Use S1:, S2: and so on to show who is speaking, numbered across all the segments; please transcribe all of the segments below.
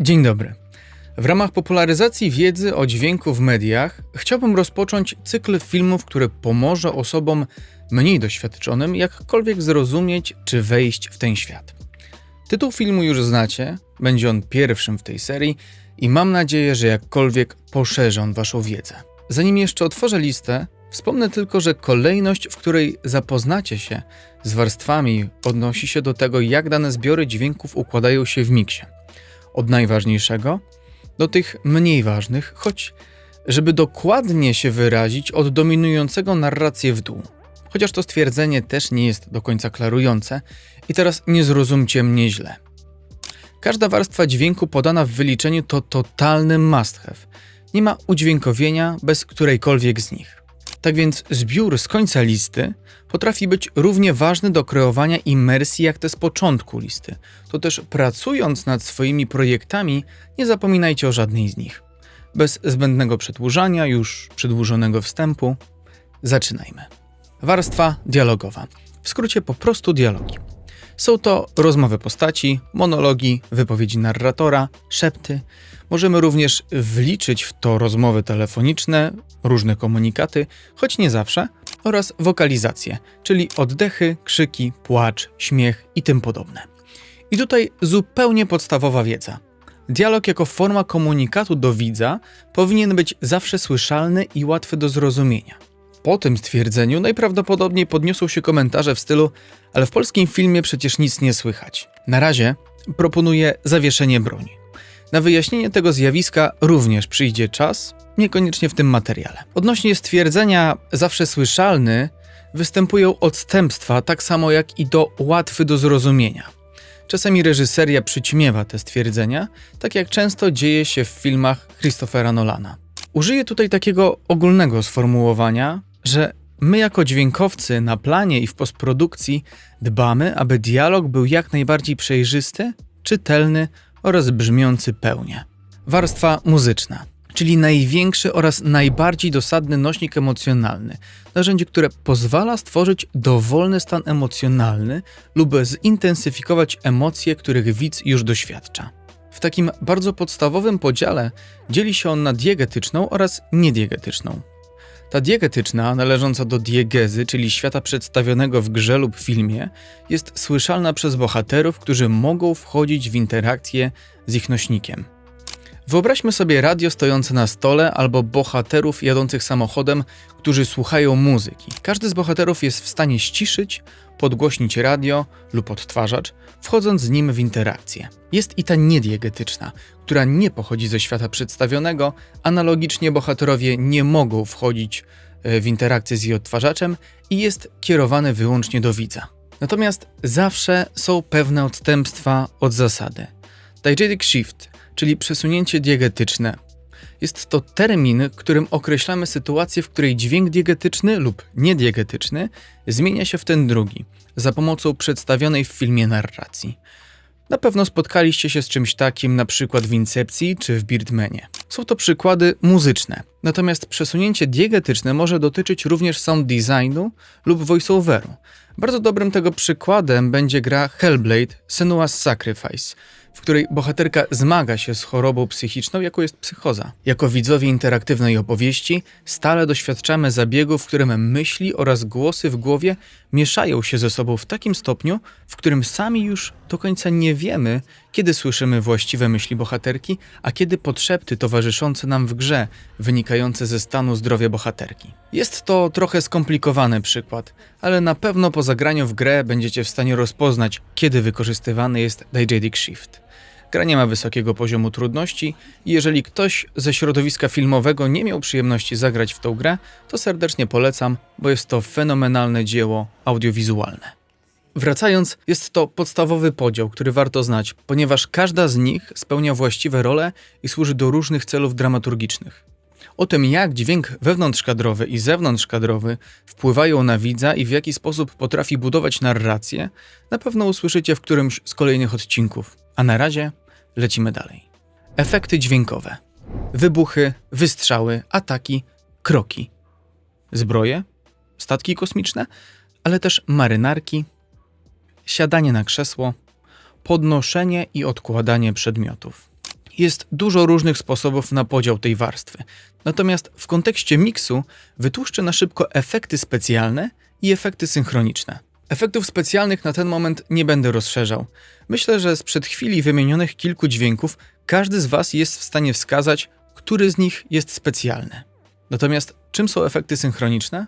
S1: Dzień dobry. W ramach popularyzacji wiedzy o dźwięku w mediach chciałbym rozpocząć cykl filmów, który pomoże osobom mniej doświadczonym jakkolwiek zrozumieć czy wejść w ten świat. Tytuł filmu już znacie, będzie on pierwszym w tej serii i mam nadzieję, że jakkolwiek poszerzy on Waszą wiedzę. Zanim jeszcze otworzę listę, wspomnę tylko, że kolejność, w której zapoznacie się z warstwami, odnosi się do tego, jak dane zbiory dźwięków układają się w miksie. Od najważniejszego do tych mniej ważnych, choć żeby dokładnie się wyrazić, od dominującego narrację w dół. Chociaż to stwierdzenie też nie jest do końca klarujące i teraz nie zrozumcie mnie źle. Każda warstwa dźwięku podana w wyliczeniu to totalny must have. Nie ma udźwiękowienia bez którejkolwiek z nich. Tak więc zbiór z końca listy potrafi być równie ważny do kreowania imersji jak te z początku listy. To też pracując nad swoimi projektami, nie zapominajcie o żadnej z nich. Bez zbędnego przedłużania, już przedłużonego wstępu, zaczynajmy. Warstwa dialogowa. W skrócie po prostu dialogi. Są to rozmowy postaci, monologi, wypowiedzi narratora, szepty. Możemy również wliczyć w to rozmowy telefoniczne, różne komunikaty, choć nie zawsze, oraz wokalizacje, czyli oddechy, krzyki, płacz, śmiech i tym podobne. I tutaj zupełnie podstawowa wiedza. Dialog jako forma komunikatu do widza powinien być zawsze słyszalny i łatwy do zrozumienia. Po tym stwierdzeniu najprawdopodobniej podniosą się komentarze w stylu ale w polskim filmie przecież nic nie słychać. Na razie proponuję zawieszenie broni. Na wyjaśnienie tego zjawiska również przyjdzie czas, niekoniecznie w tym materiale. Odnośnie stwierdzenia zawsze słyszalny, występują odstępstwa, tak samo jak i do łatwy do zrozumienia. Czasami reżyseria przyćmiewa te stwierdzenia, tak jak często dzieje się w filmach Christophera Nolana. Użyję tutaj takiego ogólnego sformułowania, że my jako dźwiękowcy na planie i w postprodukcji dbamy, aby dialog był jak najbardziej przejrzysty, czytelny oraz brzmiący pełnie. Warstwa muzyczna, czyli największy oraz najbardziej dosadny nośnik emocjonalny, narzędzie, które pozwala stworzyć dowolny stan emocjonalny lub zintensyfikować emocje, których widz już doświadcza. W takim bardzo podstawowym podziale dzieli się on na diegetyczną oraz niediegetyczną. Ta diegetyczna, należąca do diegezy, czyli świata przedstawionego w grze lub filmie, jest słyszalna przez bohaterów, którzy mogą wchodzić w interakcję z ich nośnikiem. Wyobraźmy sobie radio stojące na stole albo bohaterów jadących samochodem, którzy słuchają muzyki. Każdy z bohaterów jest w stanie ściszyć, podgłośnić radio lub odtwarzacz, wchodząc z nim w interakcję. Jest i ta niediegetyczna, która nie pochodzi ze świata przedstawionego, analogicznie bohaterowie nie mogą wchodzić e, w interakcję z jej odtwarzaczem i jest kierowany wyłącznie do widza. Natomiast zawsze są pewne odstępstwa od zasady. Diegetic Shift, czyli przesunięcie diegetyczne, jest to termin, którym określamy sytuację, w której dźwięk diegetyczny lub niediegetyczny zmienia się w ten drugi za pomocą przedstawionej w filmie narracji. Na pewno spotkaliście się z czymś takim na przykład w Incepcji czy w Birdmanie. Są to przykłady muzyczne, natomiast przesunięcie diegetyczne może dotyczyć również sound designu lub voiceoveru. Bardzo dobrym tego przykładem będzie gra Hellblade Senua's Sacrifice, w której bohaterka zmaga się z chorobą psychiczną, jaką jest psychoza. Jako widzowie interaktywnej opowieści stale doświadczamy zabiegów, w którym myśli oraz głosy w głowie mieszają się ze sobą w takim stopniu, w którym sami już do końca nie wiemy, kiedy słyszymy właściwe myśli bohaterki, a kiedy podszepty towarzyszące nam w grze, wynikające ze stanu zdrowia bohaterki. Jest to trochę skomplikowany przykład, ale na pewno po zagraniu w grę będziecie w stanie rozpoznać, kiedy wykorzystywany jest Diegetic Shift. Gra nie ma wysokiego poziomu trudności i jeżeli ktoś ze środowiska filmowego nie miał przyjemności zagrać w tą grę, to serdecznie polecam, bo jest to fenomenalne dzieło audiowizualne. Wracając, jest to podstawowy podział, który warto znać, ponieważ każda z nich spełnia właściwe role i służy do różnych celów dramaturgicznych. O tym, jak dźwięk wewnątrzkadrowy i zewnątrzkadrowy wpływają na widza i w jaki sposób potrafi budować narrację, na pewno usłyszycie w którymś z kolejnych odcinków. A na razie lecimy dalej. Efekty dźwiękowe: wybuchy, wystrzały, ataki, kroki, zbroje, statki kosmiczne, ale też marynarki, siadanie na krzesło, podnoszenie i odkładanie przedmiotów. Jest dużo różnych sposobów na podział tej warstwy. Natomiast w kontekście miksu wytłuszczę na szybko efekty specjalne i efekty synchroniczne. Efektów specjalnych na ten moment nie będę rozszerzał. Myślę, że sprzed chwili wymienionych kilku dźwięków każdy z Was jest w stanie wskazać, który z nich jest specjalny. Natomiast czym są efekty synchroniczne?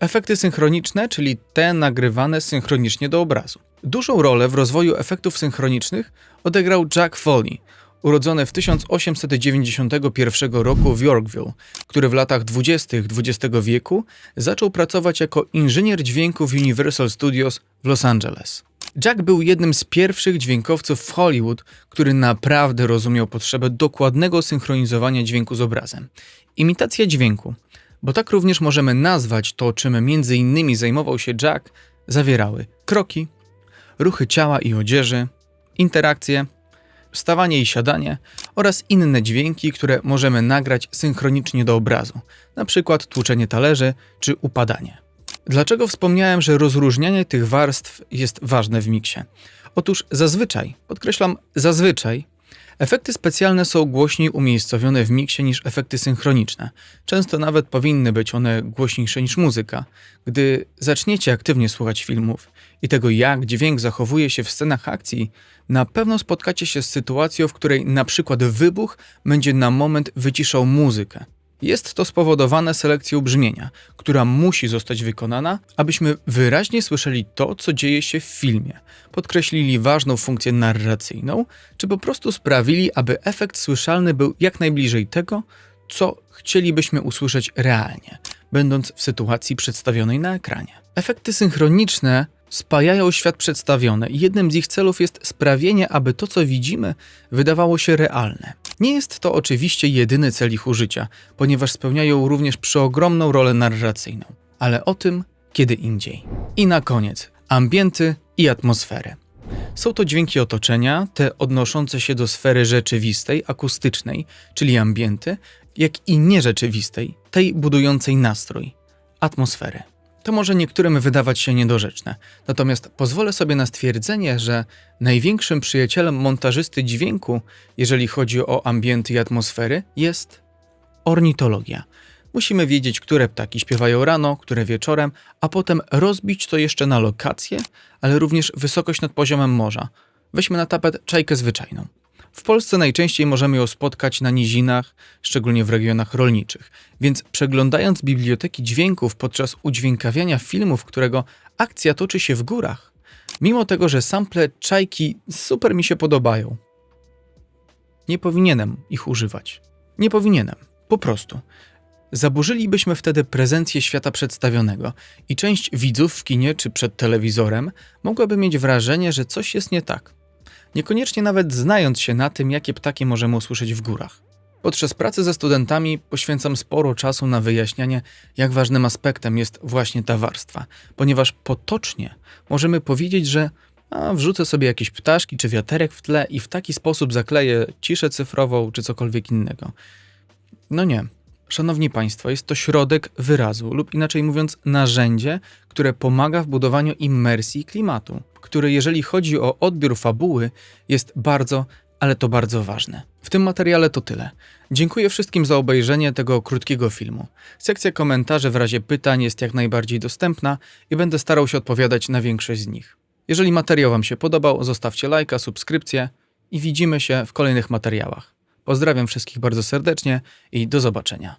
S1: Efekty synchroniczne, czyli te nagrywane synchronicznie do obrazu. Dużą rolę w rozwoju efektów synchronicznych odegrał Jack Foley, urodzony w 1891 roku w Yorkville, który w latach 20. XX wieku zaczął pracować jako inżynier dźwięku w Universal Studios w Los Angeles. Jack był jednym z pierwszych dźwiękowców w Hollywood, który naprawdę rozumiał potrzebę dokładnego synchronizowania dźwięku z obrazem. Imitacja dźwięku, bo tak również możemy nazwać to, czym między innymi zajmował się Jack, zawierały kroki, ruchy ciała i odzieży, interakcje, wstawanie i siadanie oraz inne dźwięki, które możemy nagrać synchronicznie do obrazu, np. tłuczenie talerzy czy upadanie. Dlaczego wspomniałem, że rozróżnianie tych warstw jest ważne w miksie? Otóż zazwyczaj, podkreślam zazwyczaj, efekty specjalne są głośniej umiejscowione w miksie niż efekty synchroniczne. Często nawet powinny być one głośniejsze niż muzyka. Gdy zaczniecie aktywnie słuchać filmów i tego, jak dźwięk zachowuje się w scenach akcji, na pewno spotkacie się z sytuacją, w której na przykład wybuch będzie na moment wyciszał muzykę. Jest to spowodowane selekcją brzmienia, która musi zostać wykonana, abyśmy wyraźnie słyszeli to, co dzieje się w filmie, podkreślili ważną funkcję narracyjną, czy po prostu sprawili, aby efekt słyszalny był jak najbliżej tego, co chcielibyśmy usłyszeć realnie, będąc w sytuacji przedstawionej na ekranie. Efekty synchroniczne spajają świat przedstawiony i jednym z ich celów jest sprawienie, aby to, co widzimy, wydawało się realne. Nie jest to oczywiście jedyny cel ich użycia, ponieważ spełniają również przeogromną rolę narracyjną, ale o tym kiedy indziej. I na koniec ambienty i atmosfery. Są to dźwięki otoczenia, te odnoszące się do sfery rzeczywistej, akustycznej, czyli ambienty, jak i nierzeczywistej, tej budującej nastrój, atmosfery. To może niektórym wydawać się niedorzeczne, natomiast pozwolę sobie na stwierdzenie, że największym przyjacielem montażysty dźwięku, jeżeli chodzi o ambienty i atmosfery, jest ornitologia. Musimy wiedzieć, które ptaki śpiewają rano, które wieczorem, a potem rozbić to jeszcze na lokacje, ale również wysokość nad poziomem morza. Weźmy na tapet czajkę zwyczajną. W Polsce najczęściej możemy ją spotkać na nizinach, szczególnie w regionach rolniczych, więc przeglądając biblioteki dźwięków podczas udźwiękawiania filmów, którego akcja toczy się w górach, mimo tego, że sample czajki super mi się podobają, nie powinienem ich używać. Nie powinienem, po prostu. Zaburzylibyśmy wtedy prezencję świata przedstawionego i część widzów w kinie czy przed telewizorem mogłaby mieć wrażenie, że coś jest nie tak niekoniecznie nawet znając się na tym, jakie ptaki możemy usłyszeć w górach. Podczas pracy ze studentami poświęcam sporo czasu na wyjaśnianie, jak ważnym aspektem jest właśnie ta warstwa, ponieważ potocznie możemy powiedzieć, że a, wrzucę sobie jakieś ptaszki czy wiaterek w tle i w taki sposób zakleję ciszę cyfrową czy cokolwiek innego. No nie. Szanowni Państwo, jest to środek wyrazu, lub inaczej mówiąc, narzędzie, które pomaga w budowaniu immersji klimatu, który, jeżeli chodzi o odbiór fabuły, jest bardzo, ale to bardzo ważne. W tym materiale to tyle. Dziękuję wszystkim za obejrzenie tego krótkiego filmu. Sekcja komentarzy w razie pytań jest jak najbardziej dostępna i będę starał się odpowiadać na większość z nich. Jeżeli materiał Wam się podobał, zostawcie lajka, subskrypcję i widzimy się w kolejnych materiałach. Pozdrawiam wszystkich bardzo serdecznie i do zobaczenia.